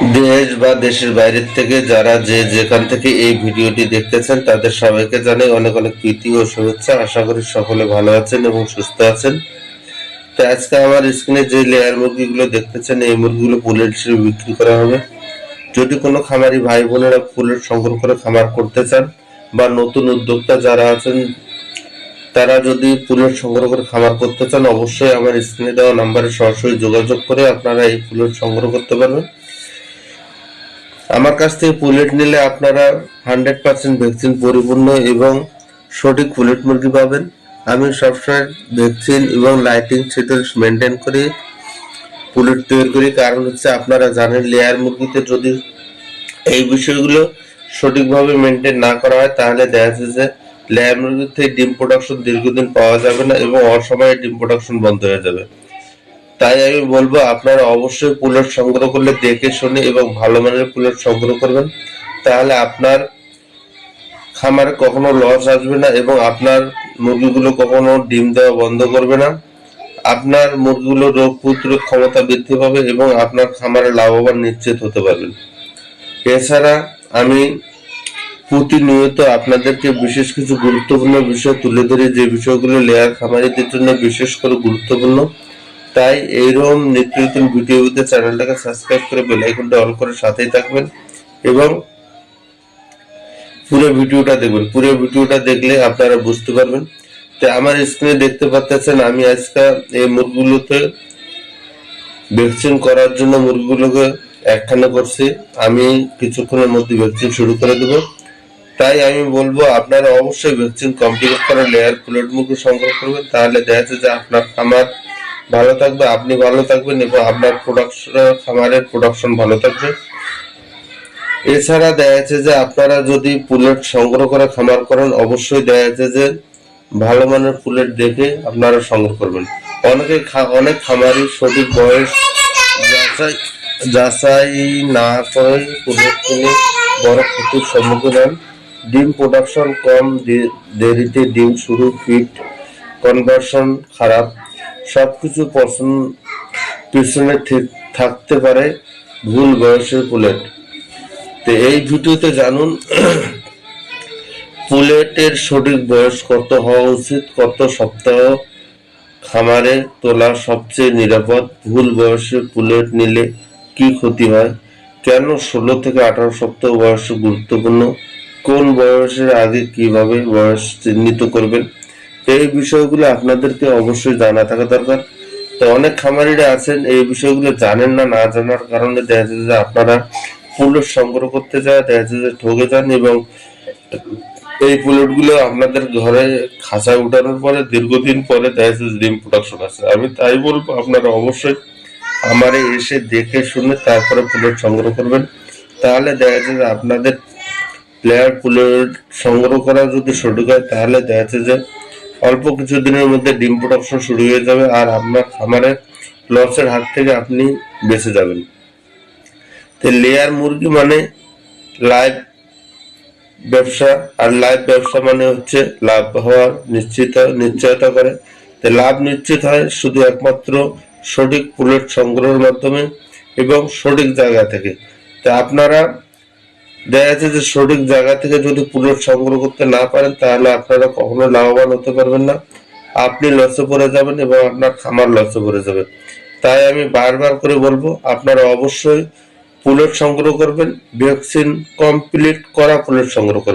দেশ বা দেশের বাইরের থেকে যারা যে যেখান থেকে এই ভিডিওটি দেখতেছেন, তাদের সবাইকে জানাই অনেক অনেক প্রীতি ও শুভেচ্ছা। আশা করি সকলে ভালো আছেন এবং সুস্থ আছেন। তো আজকে আমার স্ক্রিনে যে লেয়ার মুরগিগুলো দেখতেছেন, এই মুরগিগুলো পুলেট হিসেবে বিক্রি করা হবে। যদি কোনো খামারি ভাই বোনেরা পুলেট সংগ্রহ করে খামার করতে চান বা নতুন উদ্যোক্তা যারা আছেন, তারা যদি পুলেট সংগ্রহ করে খামার করতে চান, অবশ্যই আমার স্ক্রিনে দেওয়া নাম্বারে সরাসরি যোগাযোগ করে আপনারা এই পুলেট সংগ্রহ করতে পারবেন। আমার কাছ থেকে পুলেট নিলে আপনারা হান্ড্রেড পার্সেন্ট ভ্যাকসিন পরিপূর্ণ এবং সঠিক পুলেট মুরগি পাবেন। আমি সবসময় ভ্যাকসিন এবং লাইটিং সেটা মেনটেন করে পুলেট তৈরি করি। কারণ হচ্ছে আপনারা জানেন লেয়ার মুরগিতে যদি এই বিষয়গুলো সঠিকভাবে মেনটেন না করা হয়, তাহলে দেখা যাচ্ছে যে লেয়ার মুরগির থেকে ডিম প্রোডাকশন দীর্ঘদিন পাওয়া যাবে না এবং অসময়ে ডিম প্রোডাকশন বন্ধ হয়ে যাবে। তাই আমি বলব, আপনারা অবশ্যই পুলেট সংগ্রহ করলে দেখে শুনে এবং ভালো মানের পুলেট সংগ্রহ করবেন। তাহলে আপনার খামারে কখনো লস আসবে না এবং আপনার মুরগিগুলো কখনো ডিম দেওয়া বন্ধ করবে না। আপনার মুরগিগুলো রোগ প্রতিরোধ ক্ষমতা বৃদ্ধি পাবে এবং আপনার খামারে লাভবান নিশ্চিত হতে পারবেন। এছাড়া আমি প্রতিনিয়ত আপনাদেরকে বিশেষ কিছু গুরুত্বপূর্ণ বিষয় তুলে ধরে, যে বিষয়গুলো লেয়ার খামারিদের জন্য বিশেষ করে গুরুত্বপূর্ণ। তাই এইরকম নিত্য নতুন ভিডিও চ্যানেলটাকে সাবস্ক্রাইব করে বেল আইকনটা অল করে সাথেই থাকবেন এবং পুরো ভিডিওটা দেখবেন। পুরো ভিডিওটা দেখলে আপনারা বুঝতে পারবেন। তো আমার স্ক্রিনে দেখতে পাচ্ছেন, আমি আজকে এই মুরগিগুলোতে ভ্যাকসিন করার জন্য মুরগিগুলোকে একখানে করছি। আমি কিছুক্ষণের মধ্যে ভ্যাকসিন শুরু করে দেব। তাই আমি বলব, আপনারা অবশ্যই ভ্যাকসিন কমপ্লিট করে লেয়ার প্লেট মুরগি সংগ্রহ করবেন। তাহলে দেখা যাচ্ছে যে আপনার খামার ভালো থাকবে, আপনি ভালো থাকবেন এবং আপনার প্রোডাকশন খামারের প্রোডাকশন ভালো থাকবে। এছাড়া দেখা যাচ্ছে যে আপনারা যদি পুলেট সংগ্রহ করে খামার করেন, অবশ্যই দেখা যাচ্ছে যে ভালো মানের পুলেট দেখে আপনারা সংগ্রহ করবেন। অনেকে অনেক খামারি সঠিক বয়স যাচাই যাচাই না করে পুলেট কিনে বড় ক্ষতির সম্মুখীন হন। ডিম প্রোডাকশন কম দেরিতে ডিম শুরু ফিট কনভার্সন খারাপ। সবকিছু পছন্দ পিছনে থাকতে পারে ভুল বয়সের পুলেট তো এই ভিডিওতে জানুন পুলেটের সঠিক বয়স কত হওয়া উচিত, কত সপ্তাহ খামারে তোলা সবচেয়ে নিরাপদ, ভুল বয়সে পুলেট নিলে কি ক্ষতি হয়, কেন ষোলো থেকে আঠারো সপ্তাহ বয়স গুরুত্বপূর্ণ, কোন বয়সের আগে কীভাবে বয়স চিহ্নিত করবেন এই বিষয়গুলো আপনাদেরকে অবশ্যই জানা থাকা দরকার। তো অনেক খামারিরা আছেন, এই বিষয়গুলো জানেন না না জানার কারণে দেখা যে আপনারা পুলেট সংগ্রহ করতে যায়, দেখা যাচ্ছে যে ঠকে যান এবং এই পুলেটগুলো আপনাদের ঘরে খাঁচা উঠানোর পরে দীর্ঘদিন পরে দেখা যাচ্ছে ডিম প্রোডাকশন আছে। আমি তাই বলব, আপনারা অবশ্যই আমারে এসে দেখে শুনে তারপরে পুলেট সংগ্রহ করবেন। তাহলে দেখা যাচ্ছে যে আপনাদের প্লেয়ার পুলেট সংগ্রহ করা যদি সঠিক হয় তাহলে দেখা যাচ্ছে যে অল্প কিছু দিনের মধ্যে ডিম প্রোডাকশন শুরু হয়ে যাবে আর আপনার খামারে লসের হাত থেকে আপনি বেঁচে যাবেন। তো লেয়ার মুরগি মানে লাইভ ব্যবসা, আর লাইভ ব্যবসা মানে হচ্ছে লাভ হওয়ার নিশ্চিত, নিশ্চয়তা করে। তো লাভ নিশ্চিত হয় শুধু একমাত্র সঠিক পুলেট সংগ্রহের মাধ্যমে এবং সঠিক জায়গা থেকে। তো আপনারা দেখা যাচ্ছে যে সঠিক জায়গা থেকে যদি পুলট সংগ্রহ করতে না পারেন, তাহলে আপনারা কখনো লাভবান হতে পারবেন না। আপনি লসে পড়ে যাবেন এবং আপনার খামার লসে পড়ে যাবে। তাই আমি বারবার করে বলব, আপনারা অবশ্যই পুলট সংগ্রহ করবেন, ভ্যাকসিন কমপ্লিট করা পুলট সংগ্রহ করবেন।